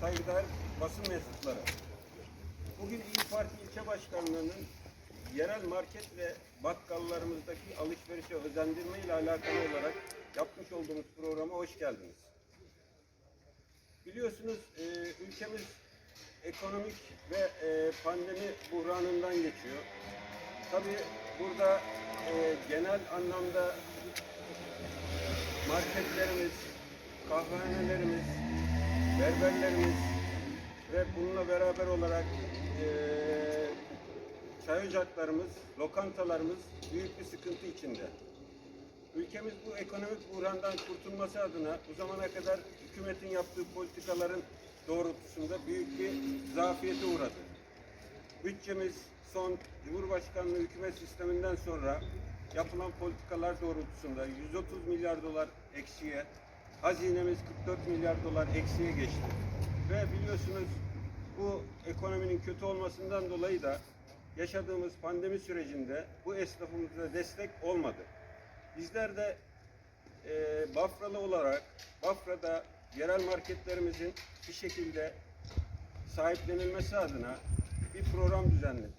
saygıdeğer basın mensupları. Bugün İyi Parti ilçe başkanlığının yerel market ve bakkallarımızdaki alışverişe özendirme ile alakalı olarak yapmış olduğumuz programa hoş geldiniz. Biliyorsunuz e, ülkemiz ekonomik ve e, pandemi buhranından geçiyor. Tabii burada e, genel anlamda marketlerimiz, kahvehanelerimiz, berberlerimiz ve bununla beraber olarak eee çay ocaklarımız, lokantalarımız büyük bir sıkıntı içinde. Ülkemiz bu ekonomik buhrandan kurtulması adına bu zamana kadar hükümetin yaptığı politikaların doğrultusunda büyük bir zafiyete uğradı. Bütçemiz son Cumhurbaşkanlığı hükümet sisteminden sonra yapılan politikalar doğrultusunda 130 milyar dolar eksiye, hazinemiz 44 milyar dolar eksiye geçti. Ve biliyorsunuz bu ekonominin kötü olmasından dolayı da yaşadığımız pandemi sürecinde bu esnafımıza destek olmadı. Bizler de e, Bafralı olarak Bafra'da yerel marketlerimizin bir şekilde sahiplenilmesi adına bir program düzenledik.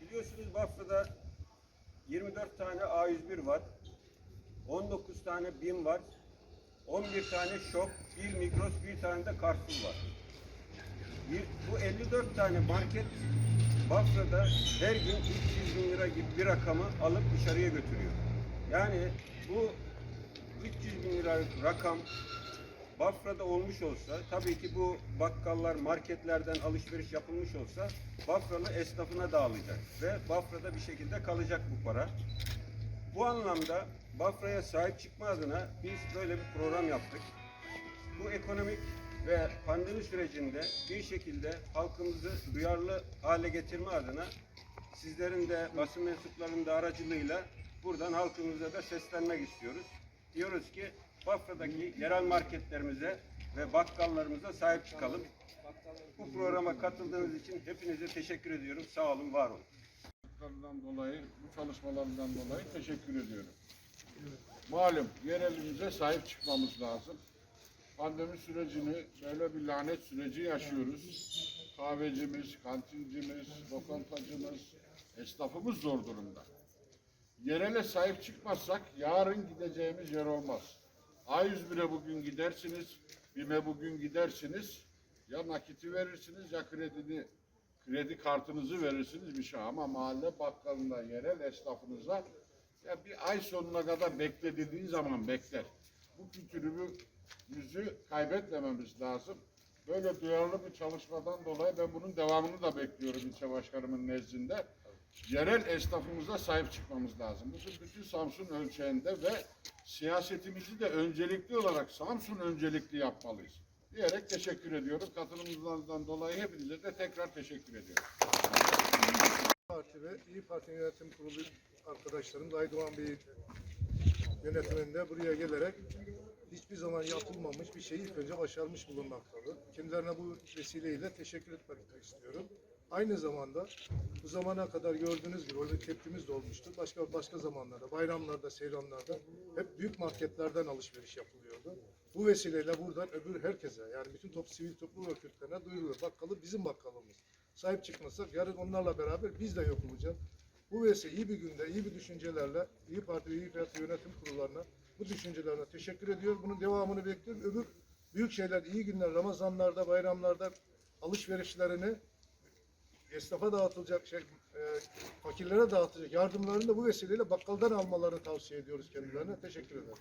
Biliyorsunuz Bafra'da 24 tane A101 var, 19 tane BİM var, 11 tane Şok, bir Migros, bir tane de Carrefour var. Bir, bu 54 tane market Bafra'da her gün 300 bin lira gibi bir rakamı alıp dışarıya götürüyor. Yani bu 300 bin lira rakam Bafra'da olmuş olsa, tabii ki bu bakkallar, marketlerden alışveriş yapılmış olsa Bafralı esnafına dağılacak ve Bafra'da bir şekilde kalacak bu para. Bu anlamda Bafra'ya sahip çıkma adına biz böyle bir program yaptık. Bu ekonomik ve pandemi sürecinde bir şekilde halkımızı duyarlı hale getirme adına sizlerin de basın mensuplarının da aracılığıyla buradan halkımıza da seslenmek istiyoruz. Diyoruz ki Bafra'daki yerel marketlerimize ve bakkallarımıza sahip çıkalım. Bu programa katıldığınız için hepinize teşekkür ediyorum. Sağ olun, var olun. Çalışmalarından dolayı, bu çalışmalarından dolayı teşekkür ediyorum. Malum yerelimize sahip çıkmamız lazım. Pandemi sürecini böyle bir lanet süreci yaşıyoruz. Kahvecimiz, kantincimiz, lokantacımız, esnafımız zor durumda. Yerele sahip çıkmazsak yarın gideceğimiz yer olmaz. A101'e bugün gidersiniz, BİM'e bugün gidersiniz. Ya nakiti verirsiniz ya kredini kredi kartınızı verirsiniz bir şey ama mahalle bakkalına, yerel esnafınıza ya bir ay sonuna kadar bekle zaman bekler. Bu kültürümüzü kaybetmememiz lazım. Böyle duyarlı bir çalışmadan dolayı ben bunun devamını da bekliyorum ilçe başkanımın nezdinde. Yerel esnafımıza sahip çıkmamız lazım. Bu bütün Samsun ölçeğinde ve siyasetimizi de öncelikli olarak Samsun öncelikli yapmalıyız. Diyerek teşekkür ediyorum. Katılımınızdan dolayı hepinize de tekrar teşekkür ediyorum. Parti ve İyi Parti Yönetim Kurulu arkadaşlarım Aydoğan Bey yönetiminde buraya gelerek hiçbir zaman yapılmamış bir şeyi ilk önce başarmış bulunmaktadır. Kendilerine bu vesileyle teşekkür etmek istiyorum. Aynı zamanda bu zamana kadar gördüğünüz gibi orada tepkimiz de olmuştu. Başka başka zamanlarda, bayramlarda, seyranlarda hep büyük marketlerden alışveriş yapılıyordu. Bu vesileyle buradan öbür herkese yani bütün top, sivil toplum örgütlerine duyurulur. Bakkalı bizim bakkalımız. Sahip çıkmasak yarın onlarla beraber biz de yok olacağız. Bu vesile iyi bir günde, iyi bir düşüncelerle İyi Parti ve İyi Parti yönetim kurullarına bu düşüncelerine teşekkür ediyorum. Bunun devamını bekliyorum. Öbür büyük şeyler, iyi günler, Ramazanlarda, bayramlarda alışverişlerini esnafa dağıtılacak şey, e, fakirlere dağıtılacak yardımlarını da bu vesileyle bakkaldan almalarını tavsiye ediyoruz kendilerine. Teşekkür ederim.